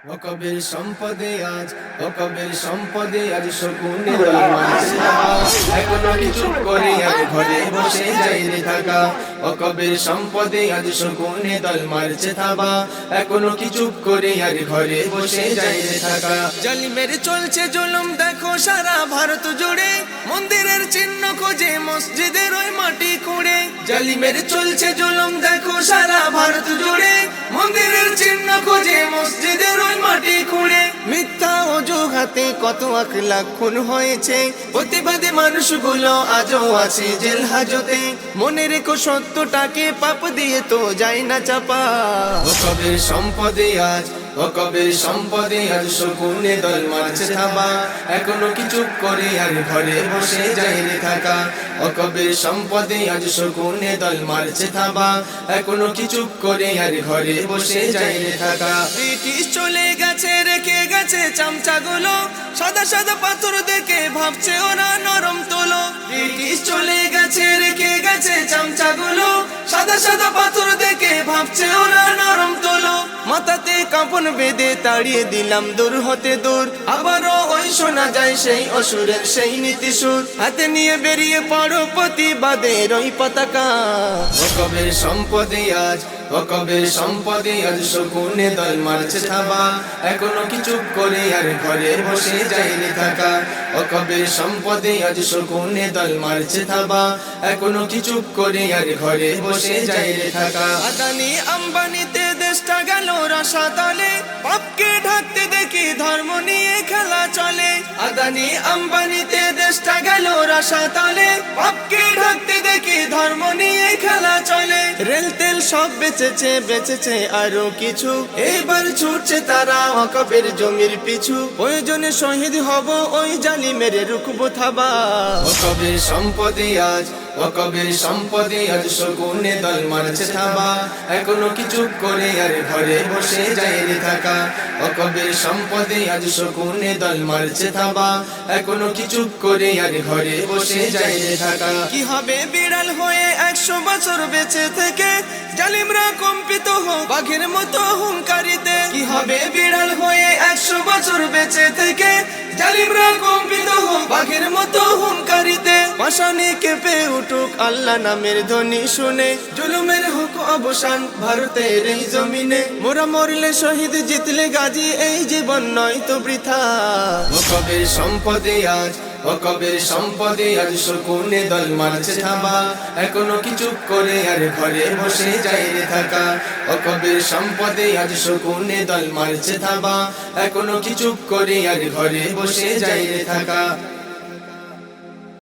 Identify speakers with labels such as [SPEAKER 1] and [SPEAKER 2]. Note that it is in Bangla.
[SPEAKER 1] ও কবির সম্পদে আজ ও কবির সম্পদে আজ শকুনে দল এখনও কিছু করে আর ঘরে বসে থাকা। ও কবির সম্পদে আজ শকুনে দল মারছে থাবা। এখনও কিছু করে আর ঘরে বসে থাকা।
[SPEAKER 2] জালিমের চলছে জুলুম দেখো সারা ভারত জুড়ে। মন্দিরের চিহ্ন খোঁজে মসজিদের ওই মাটি খুঁড়ে। জালিমের চলছে জুলুম দেখো সারা ভারত জুড়ে। মন্দিরের চিহ্ন খোঁজে মসজিদের মাটি খুঁড়ে মিথ্যা অজুহাতে কত আখ লাখ খুন হয়েছে। প্রতিবাদী মানুষগুলো আজও আছে জেল হাজতে। মনে রেখো সত্যটাকে পাপ দিয়ে তো যায় না চাপা।
[SPEAKER 1] ও কবির সম্পদে আজ, ও কবির সম্পদে আজ শকুনে দল মারছে থাবা। এখনও কিছু করে আর ঘরে বসে যাইলে থাকা। ও কবির সম্পদে আজ শকুনে দল মারছে থাবা। এখনও কিছু করে আর ঘরে বসে যাইলে থাকা।
[SPEAKER 2] ব্রিটিশ চলে গেছে রেখে গেছে চামচাগুলো, সাদা সাদা পাথর দেখে ভাবছে ওরা নরম তোলো। ব্রিটিশ চলে গেছে, রেখে গেছে চামচাগুলো, সাদা সাদা পাথর দেখে ভাবছে ওরা মাথাতে কাপন বেঁধে তাড়িয়ে দিলাম দূর হতে দূর। আবারও ওই শোনা যায় সেই অসুরের সেই নীতি সুর। হাতে নিয়ে বেরিয়ে পড়ো প্রতিবাদের ওই পতাকা।
[SPEAKER 1] ও কবির সম্পদে আজ, ও কবির সম্পদে আজ শকুনে দল মারছে থাবা। এখনও কিছু করে আর ঘরে বসে যাইলে থাকা। ও কবির সম্পদে আজ শকুনে দল মারছে থাবা। এখনও কিছু করে আর ঘরে বসে যাইলে থাকা।
[SPEAKER 2] আদানি, আম্বানিতে দেশটা গেল রসাতলে পাপকে ঢাকতে দেখি ধর্ম নিয়ে খেলা চলে। আদানি আম্বানিতে দেশটা গেল রসাতলে পাপকে ঢাকতে দেখি ধর্ম নিয়ে খেলা চলে। রেল তেল সব বেচেছে বেচেছে আরও কিছু। এবার ছুটছে তারা অকবের জমির পিছু। প্রয়োজনে শহীদ হব ওই জালি মেরে রুকবো থাবা।
[SPEAKER 1] ও কবির সম্পদে আজ ও সম্পদে আজ শকুনে দল মারছে এখনও কিছু করে আর ঘরে বসে থাকা। সম্পদে আজ শকুনে দল মারছে এখনও কিছু করে আর ঘরে বসে থাকা।
[SPEAKER 2] কি হবে বিড়াল হয়ে একশো বছর বেঁচে থেকে? জালিমরা কম্পিত হোক বাঘের মতো হুঙ্কারিতে। কি হবে বিড়াল হয়ে একশো বছর বেঁচে থেকে? জালিমরা কম্পিত হোক বাঘের মতো হুঙ্কারিতে। পাশানি কেঁপে উঠুক আল্লাহ নামের ধ্বনি শুনে। জুলুমের হোক অবসান ভারতের এই জমিনে। মোরা মরলে শহীদ, জিতলে গাজী, এই জীবন নয় তো বৃথা।
[SPEAKER 1] কবির সম্পদে আজ, ও কবির সম্পদে আজ শকুনে দল মারছে থাবা এখনও কিছু করে আর ঘরে বসে যাইলে থাকা। ও কবির সম্পদে আজ শকুনে দল মারছে থাবা এখনও কিছু করে আর ঘরে বসে যাইলে থাকা।